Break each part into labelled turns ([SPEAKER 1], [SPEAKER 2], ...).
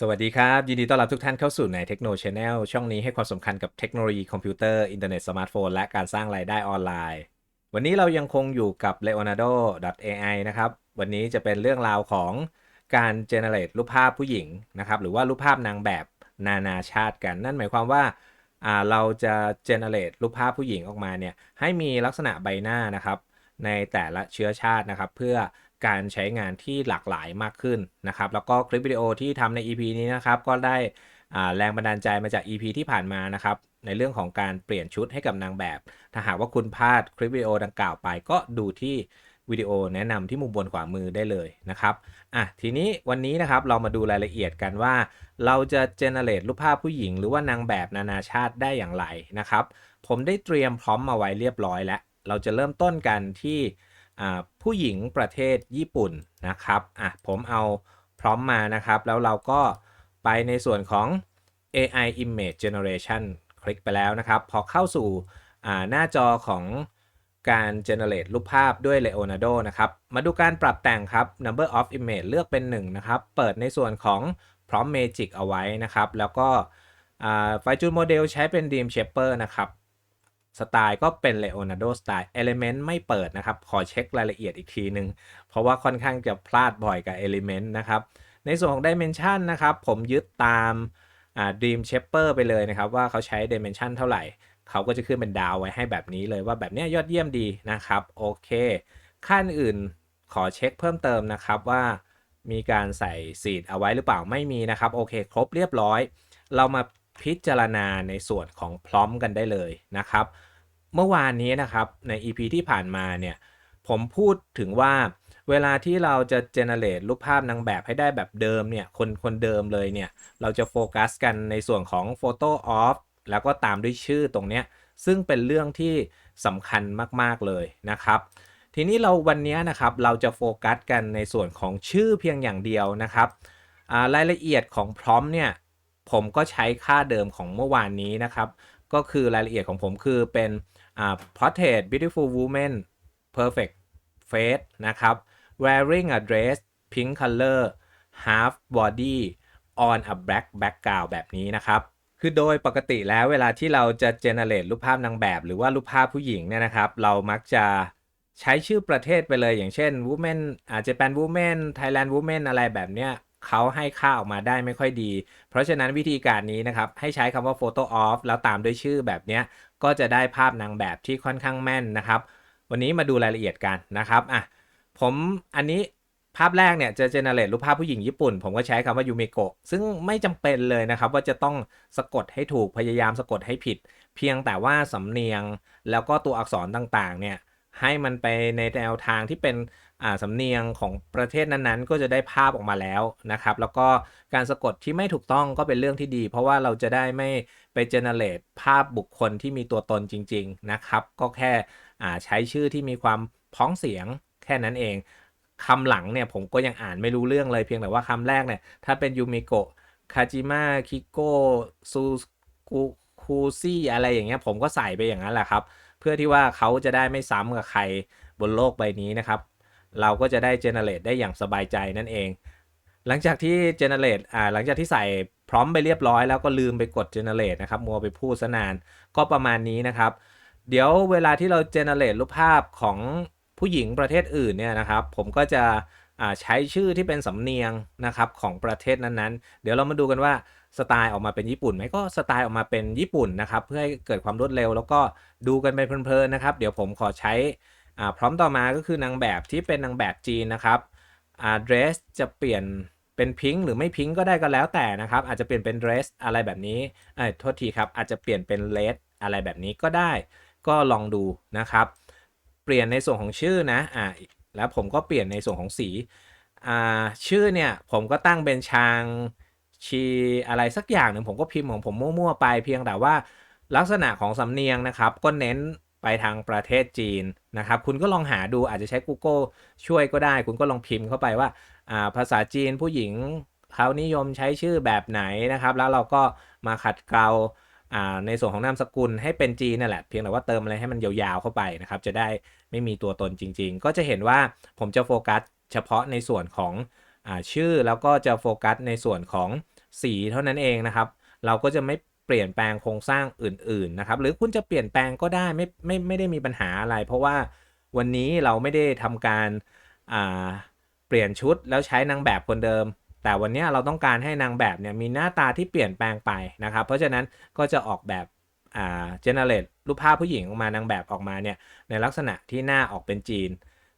[SPEAKER 1] สวัสดีครับ ยินดีต้อนรับทุกท่านเข้าสู่ในเทคโน c h a n n e l ช่องนี้ให้ความสำคัญกับเทคโนโลยีคอมพิวเตอร์อินเทอร์เน็ตสมาร์ทโฟนและการสร้างรายได้ออนไลน์ วันนี้เรายังคงอยู่กับ leonardo.ai นะครับ วันนี้จะเป็นเรื่องราวของการ generate รูปภาพผู้หญิงนะครับ หรือว่ารูปภาพนางแบบนานาชาติกัน นั่นหมายความว่าเราจะ generate รูปภาพผู้หญิงออกมาเนี่ยให้มีลักษณะใบหน้านะครับในแต่ละเชื้อชาตินะครับ เพื่อ การใช้งานที่หลากหลายมากขึ้นนะครับ แล้วก็คลิปวิดีโอที่ทำใน EP นี้นะครับ ก็ได้แรงบันดาลใจมาจาก EP ที่ผ่านมานะครับในเรื่องของการเปลี่ยนชุดให้กับนางแบบ ถ้าหากว่าคุณพลาดคลิปวิดีโอดังกล่าวไป ก็ดูที่วิดีโอแนะนำที่มุมบนขวามือได้เลยนะครับอะทีนี้วันนี้นะครับเรามาดูรายละเอียดกันว่า เราจะเจเนเรตรูปภาพผู้หญิง หรือว่านางแบบนานาชาติได้อย่างไรนะครับ ผมได้เตรียมพร้อมมาไว้เรียบร้อยแล้ว เราจะเริ่มต้นกันที่ ผู้หญิงประเทศญี่ปุ่นนะครับอะผมเอาพร้อมมานะครับ แล้วเราก็ไปในส่วนของ AI Image Generation คลิกไปแล้วนะครับ พอเข้าสู่หน้าจอของการ generate รูปภาพด้วย Leonardo นะครับ มาดูการปรับแต่งครับ number of image เลือกเป็น 1 นะครับ เปิดในส่วนของ prompt magic เอาไว้นะครับ แล้วก็ไฟจูนโมเดลใช้เป็น Dream Shaper นะครับ สไตล์ก็เป็น Leonardo Style Element ไม่เปิดนะครับ ขอเช็ครายละเอียดอีกทีหนึ่งเพราะว่าค่อนข้างจะพลาดบ่อยกับ Element นะครับ ในส่วนของ Dimension นะครับ ผมยึดตามอ่า Dream Shaper ไปเลยนะครับ ว่าเขาใช้ Dimension เท่าไหร่ เขาก็จะขึ้นเป็นดาวไว้ให้แบบนี้เลยว่าแบบนี้ยยอดเยี่ยมดีนะครับ โอเคขั้นอื่นขอเช็คเพิ่มเติมนะครับว่ามีการใส่สีดเอาไว้หรือเปล่าไม่มีนะครับ โอเค ครบเรียบร้อย เรามา พิจารณาในส่วนของพร้อมกันได้เลยนะครับ เมื่อวานนี้นะครับใน EP ที่ผ่านมาเนี่ยผมพูดถึงว่าเวลาที่เราจะ generate รูปภาพนางแบบให้ได้แบบเดิมเนี่ยคนคนเดิมเลยเนี่ยเราจะโฟกัสกันในส่วนของ Photo Off แล้วก็ตามด้วยชื่อตรงเนี้ยซึ่งเป็นเรื่องที่สำคัญมาก ๆ เลยนะครับ ทีนี้เราวันนี้นะครับเราจะโฟกัสกันในส่วนของชื่อเพียงอย่างเดียวนะครับรายละเอียดของพร้อมเนี่ย ผมก็ใช้ค่าเดิมของเมื่อวานนี้นะครับ ก็คือรายละเอียดของผมคือเป็นอ่า portrait beautiful woman perfect face นะครับ wearing a dress pink color half body on a black background แบบนี้นะครับ คือโดยปกติแล้วเวลาที่เราจะ generate รูปภาพนางแบบ หรือว่ารูปภาพผู้หญิงเนี่ยนะครับ เรามักจะใช้ชื่อประเทศไปเลยอย่างเช่น woman อาจจะเป็น woman Thailand woman อะไรแบบเนี้ย เขาให้ค่าออกมาได้ไม่ค่อยดี เพราะฉะนั้นวิธีการนี้นะครับ ให้ใช้คำว่า photo off แล้วตามด้วยชื่อแบบนี้ก็จะได้ภาพนางแบบที่ค่อนข้างแม่นนะครับ วันนี้มาดูรายละเอียดกันนะครับอะผมอันนี้ภาพแรกเนี่ยจะเจเนเรตรูปภาพผู้หญิงญี่ปุ่น ผมก็ใช้คำว่ายูเมโกะซึ่งไม่จำเป็นเลยนะครับ ว่าจะต้องสะกดให้ถูกพยายามสะกดให้ผิด เพียงแต่ว่าสำเนียงแล้วก็ตัวอักษรต่างๆเนี่ยให้มันไปในแนวทางที่เป็น สำเนียงของประเทศนั้นๆ ก็จะได้ภาพออกมาแล้วนะครับ แล้วก็การสะกดที่ไม่ถูกต้องก็เป็นเรื่องที่ดี เพราะว่าเราจะได้ไม่ไปเจเนเรตภาพบุคคลที่มีตัวตนจริง ๆนะครับ ก็แค่อ่าใช้ชื่อที่มีความพ้องเสียงแค่นั้นเองคำหลังเนี่ยผมก็ยังอ่านไม่รู้เรื่องเลยเพียงแต่ว่าคำแรกเนี่ยถ้าเป็นยูมิโกะคาจิมะคิโกซูกุคูซี่อะไรอย่างเงี้ยผมก็ใส่ไปอย่างนั้นแหละครับ เพื่อที่ว่าเขาจะได้ไม่ซ้ำกับใครบนโลกใบนี้นะครับ เราก็จะได้เจเนเรตได้อย่างสบายใจนั่นเอง หลังจากที่เจเนเรตอ่าหลังจากที่ใส่พร้อมไปเรียบร้อยแล้วก็ลืมไปกดเจเนเรตนะครับ มัวไปพูดซะนานก็ประมาณนี้นะครับ เดี๋ยวเวลาที่เราเจเนเรตรูปภาพของผู้หญิงประเทศอื่นเนี่ยนะครับ ผมก็จะอ่าใช้ชื่อที่เป็นสำเนียงนะครับของประเทศนั้นๆ เดี๋ยวเรามาดูกันว่าสไตล์ออกมาเป็นญี่ปุ่นไหมก็สไตล์ออกมาเป็นญี่ปุ่นนะครับ เพื่อให้เกิดความรวดเร็ว แล้วก็ดูกันไปเพลินๆนะครับ เดี๋ยวผมขอใช้ พร้อมต่อมาก็คือนางแบบที่เป็นนางแบบจีนนะครับอ่า dress จะเปลี่ยนเป็นพิงค์หรือไม่พิงค์ก็ได้ก็แล้วแต่นะครับ อาจจะเปลี่ยนเป็น dress อะไรแบบนี้เอ้ยโทษทีครับ อาจจะเปลี่ยนเป็น red อะไรแบบนี้ก็ได้ ก็ลองดูนะครับ เปลี่ยนในส่วนของชื่อนะอ่าแล้วผมก็เปลี่ยนในส่วนของสีอ่าชื่อเนี่ยผมก็ตั้งเป็นชางชีอะไรสักอย่างหนึ่งผมก็พิมพ์ของผมมั่วๆไปเพียงแต่ว่าลักษณะของสำเนียงนะครับ ก็เน้น ไปทางประเทศจีนนะครับ คุณก็ลองหาดูอาจจะใช้ Google ช่วยก็ได้ คุณก็ลองพิมพ์เข้าไปว่าาภาษาจีนผู้หญิงเขานิยมใช้ชื่อแบบไหนนะครับ แล้วเราก็มาขัดเกลาาในส่วนของนามสกุลให้เป็นจีนนั่นแหละ เพียงแต่ว่าเติมอะไรให้มันยาวๆเข้าไปนะครับ จะได้ไม่มีตัวตนจริง ๆ ก็จะเห็นว่าผมจะโฟกัสเฉพาะในส่วนของอชื่อแล้วก็จะโฟกัสในส่วนของสีเท่านั้นเองนะครับ เราก็จะไม่ เปลี่ยนแปลงโครงสร้างอื่นๆนะครับหรือคุณจะเปลี่ยนแปลงก็ได้ไม่ไม่ไม่ได้มีปัญหาอะไร เพราะว่าวันนี้เราไม่ได้ทำการอ่าเปลี่ยนชุดแล้วใช้นางแบบคนเดิม แต่วันนี้เราต้องการให้นางแบบเนี่ยมีหน้าตาที่เปลี่ยนแปลงไปนะครับ เพราะฉะนั้นก็จะออกแบบอ่า generate รูปภาพผู้หญิงออกมานางแบบออกมาเนี่ยในลักษณะที่หน้าออกเป็นจีน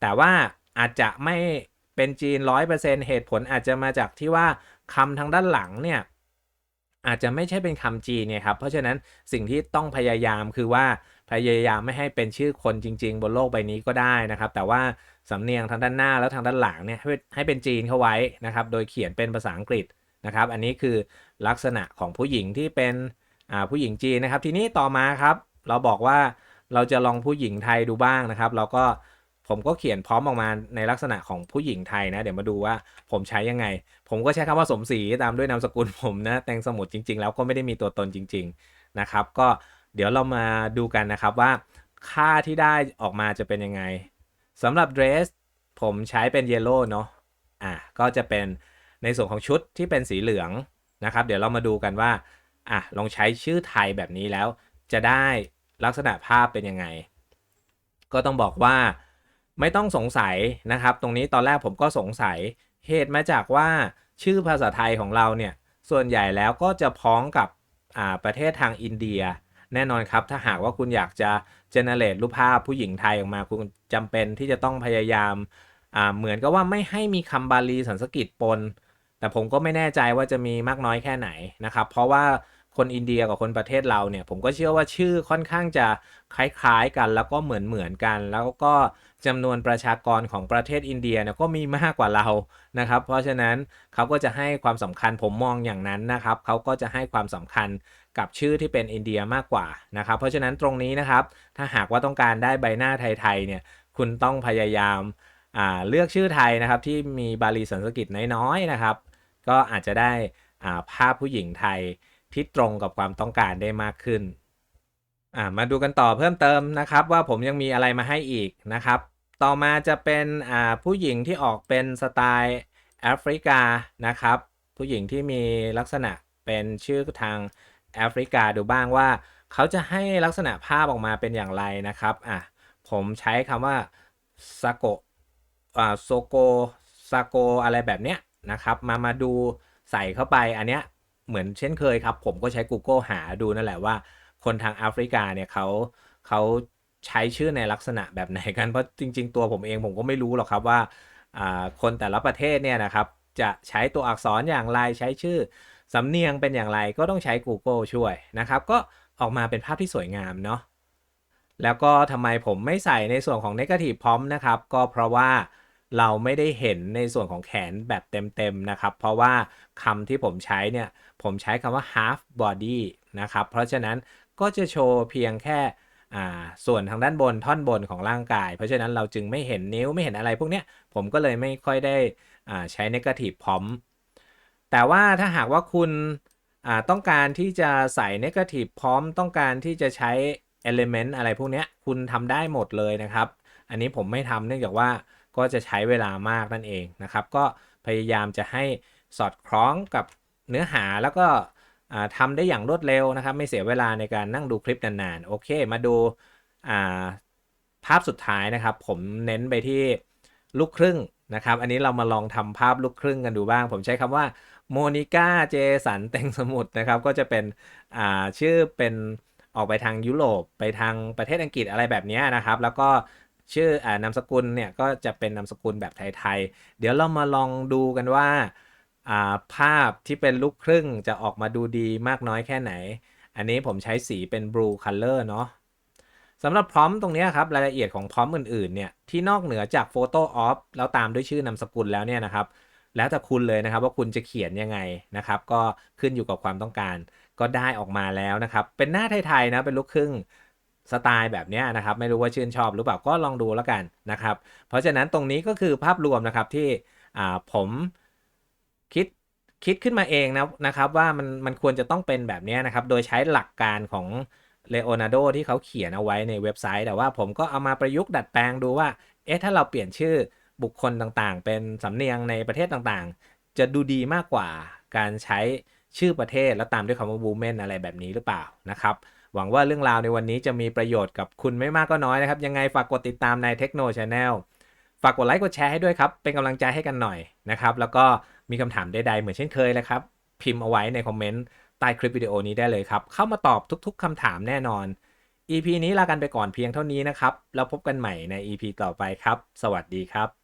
[SPEAKER 1] แต่ว่าอาจจะไม่เป็นจีน 100%เหตุผลอาจจะมาจากที่ว่าคำทางด้านหลังเนี่ย อาจจะไม่ใช่เป็นคำจีนเนี่ยครับ เพราะฉะนั้นสิ่งที่ต้องพยายามคือว่าพยายามไม่ให้เป็นชื่อคนจริง ๆ บนโลกใบนี้ก็ได้นะครับ แต่ว่าสำเนียงทางด้านหน้าแล้วทางด้านหลังเนี่ยให้ให้เป็นจีนเข้าไว้นะครับ โดยเขียนเป็นภาษาอังกฤษนะครับ อันนี้คือลักษณะของผู้หญิงที่เป็นผู้หญิงจีนนะครับ ทีนี้ต่อมาครับ เราบอกว่าเราจะลองผู้หญิงไทยดูบ้างนะครับ เราก็ ผมก็เขียนพร้อมออกมาในลักษณะของผู้หญิงไทยนะ เดี๋ยวมาดูว่าผมใช้ยังไง ผมก็ใช้คำว่าสมศรีตามด้วยนามสกุลผมนะ แตงสมุดจริง ๆ แล้วก็ไม่ได้มีตัวตนจริง ๆนะครับ ก็เดี๋ยวเรามาดูกันนะครับว่า ค่าที่ได้ออกมาจะเป็นยังไงสำหรับ dress ผมใช้เป็น yellow เนาะอะก็จะเป็นในส่วนของชุดที่เป็นสีเหลืองนะครับ เดี๋ยวเรามาดูกันว่าอะลองใช้ชื่อไทยแบบนี้แล้ว จะได้ลักษณะภาพเป็นยังไง ก็ต้องบอกว่า ไม่ต้องสงสัยนะครับ ตรงนี้ตอนแรกผมก็สงสัยเหตุมาจากว่าชื่อภาษาไทยของเราเนี่ยส่วนใหญ่แล้วก็จะพ้องกับประเทศทางอินเดีย แน่นอนครับถ้าหากว่าคุณอยากจะเจเนเรตรูปภาพผู้หญิงไทยออกมาคุณจำเป็นที่จะต้องพยายามเหมือนกับว่าไม่ให้มีคำบาลีสันสกฤตปน แต่ผมก็ไม่แน่ใจว่าจะมีมากน้อยแค่ไหนนะครับ เพราะว่า คนอินเดียกับคนประเทศเราเนี่ย ผมก็เชื่อว่าชื่อค่อนข้างจะคล้ายๆกันแล้วก็เหมือนเหมือนกัน แล้วก็จำนวนประชากรของประเทศอินเดียเนี่ยก็มีมากกว่าเรานะครับ เพราะฉะนั้นเขาก็จะให้ความสำคัญผมมองอย่างนั้นนะครับเขาก็จะให้ความสำคัญกับชื่อที่เป็นอินเดียมากกว่านะครับ เพราะฉะนั้นตรงนี้นะครับ ถ้าหากว่าต้องการได้ใบหน้าไทยๆเนี่ยคุณต้องพยายามาเลือกชื่อไทยนะครับที่มีบาลีสันสกฤตน้อยๆนะครับ ก็อาจจะได้ภาพผู้หญิงไทย ที่ตรงกับความต้องการได้มากขึ้นอ่ามาดูกันต่อเพิ่มเติมนะครับ ว่าผมยังมีอะไรมาให้อีกนะครับ ต่อมาจะเป็นอ่าผู้หญิงที่ออกเป็นสไตล์แอฟริกานะครับ ผู้หญิงที่มีลักษณะเป็นชื่อทางแอฟริกาดูบ้างว่า เขาจะให้ลักษณะภาพออกมาเป็นอย่างไรนะครับอะผมใช้คำว่าซาโกอ่าโซโกซาโกอะไรแบบเนี้ยนะครับ มามาดูใส่เข้าไปอันเนี้ย เหมือนเช่นเคยครับ ผมก็ใช้ Google หาดูนั่นแหละว่า คนทางแอฟริกาเนี่ยเขาเขาใช้ชื่อในลักษณะแบบไหนกัน เพราะจริง ๆ ตัวผมเองผมก็ไม่รู้หรอกครับว่าอ่าคนแต่ละประเทศเนี่ยนะครับจะใช้ตัวอักษรอย่างไรใช้ชื่อสำเนียงเป็นอย่างไรก็ต้องใช้ Google ช่วยนะครับ ก็ออกมาเป็นภาพที่สวยงามเนาะแล้วก็ทำไมผมไม่ใส่ในส่วนของ Negative Prompt นะครับ ก็เพราะว่า เราไม่ได้เห็นในส่วนของแขนแบบเต็มๆนะครับ เพราะว่าคำที่ผมใช้เนี่ย ผมใช้คำว่า half body นะครับ เพราะฉะนั้นก็จะโชว์เพียงแค่ส่วนทางด้านบนท่อนบนของร่างกาย เพราะฉะนั้นเราจึงไม่เห็นนิ้วไม่เห็นอะไรพวกเนี้ยผมก็เลยไม่ค่อยได้ใช้ negative prompt แต่ว่าถ้าหากว่าคุณต้องการที่จะใส่ negative prompt ต้องการที่จะใช้ element อะไรพวกเนี้ยคุณทำได้หมดเลยนะครับ อันนี้ผมไม่ทำเนื่องจากว่า ก็จะใช้เวลามากนั่นเองนะครับ ก็พยายามจะให้สอดคล้องกับเนื้อหาแล้วก็ทำได้อย่างรวดเร็วนะครับ ไม่เสียเวลาในการนั่งดูคลิปนานๆ โอเค มาดูาภาพสุดท้ายนะครับ ผมเน้นไปที่ลูกครึ่งนะครับ อันนี้เรามาลองทำภาพลูกครึ่งกันดูบ้าง ผมใช้คำว่าโมนิก้าเจสันเต็งสมุทรนะครับ ก็จะเป็นชื่อเป็นออกไปทางยุโรปไปทางประเทศอังกฤษอะไรแบบนี้นะครับ แล้วก็ ชื่ออ่านามสกุลเนี่ยก็จะเป็นนามสกุลแบบไทยๆ เดี๋ยวเรามาลองดูกันว่าอ่าภาพที่เป็นลูกครึ่งจะออกมาดูดีมากน้อยแค่ไหน อันนี้ผมใช้สีเป็น blue color เนาะสำหรับพร้อมตรงนี้ครับ รายละเอียดของพร้อมอื่นๆเนี่ยที่นอกเหนือจาก photo off แล้วตามด้วยชื่อนามสกุลแล้วเนี่ยนะครับ แล้วแต่คุณเลยนะครับว่าคุณจะเขียนยังไงนะครับ ก็ขึ้นอยู่กับความต้องการ ก็ได้ออกมาแล้วนะครับ เป็นหน้าไทยๆนะเป็นลูกครึ่ง สไตล์แบบนี้นะครับ ไม่รู้ว่าชื่นชอบหรือเปล่าก็ลองดูแล้วกันนะครับ เพราะฉะนั้นตรงนี้ก็คือภาพรวมนะครับที่ผมคิดคิดขึ้นมาเองนะนะครับว่ามันมันควรจะต้องเป็นแบบนี้นะครับ โดยใช้หลักการของเลโอนาร์โดที่เขาเขียนเอาไว้ในเว็บไซต์ แต่ว่าผมก็เอามาประยุกต์ดัดแปลงดูว่า เอ๊ะถ้าเราเปลี่ยนชื่อบุคคลต่างๆ เป็นสำเนียงในประเทศต่างๆ จะดูดีมากกว่าการใช้ชื่อประเทศแล้วตามด้วยคำว่า women อะไรแบบนี้หรือเปล่านะครับ หวังว่าเรื่องราวในวันนี้จะมีประโยชน์กับคุณไม่มากก็น้อยนะครับ ยังไงฝากกดติดตามใน Techno Channel ฝากกดไลค์กดแชร์ให้ด้วยครับ เป็นกำลังใจให้กันหน่อยนะครับ แล้วก็มีคำถามใดๆเหมือนเช่นเคยเลยครับ พิมพ์เอาไว้ในคอมเมนต์ใต้คลิปวิดีโอนี้ได้เลยครับ เข้ามาตอบทุกๆคำถามแน่นอน EP นี้ลากันไปก่อนเพียงเท่านี้นะครับ แล้วพบกันใหม่ใน EP ต่อไปครับ สวัสดีครับ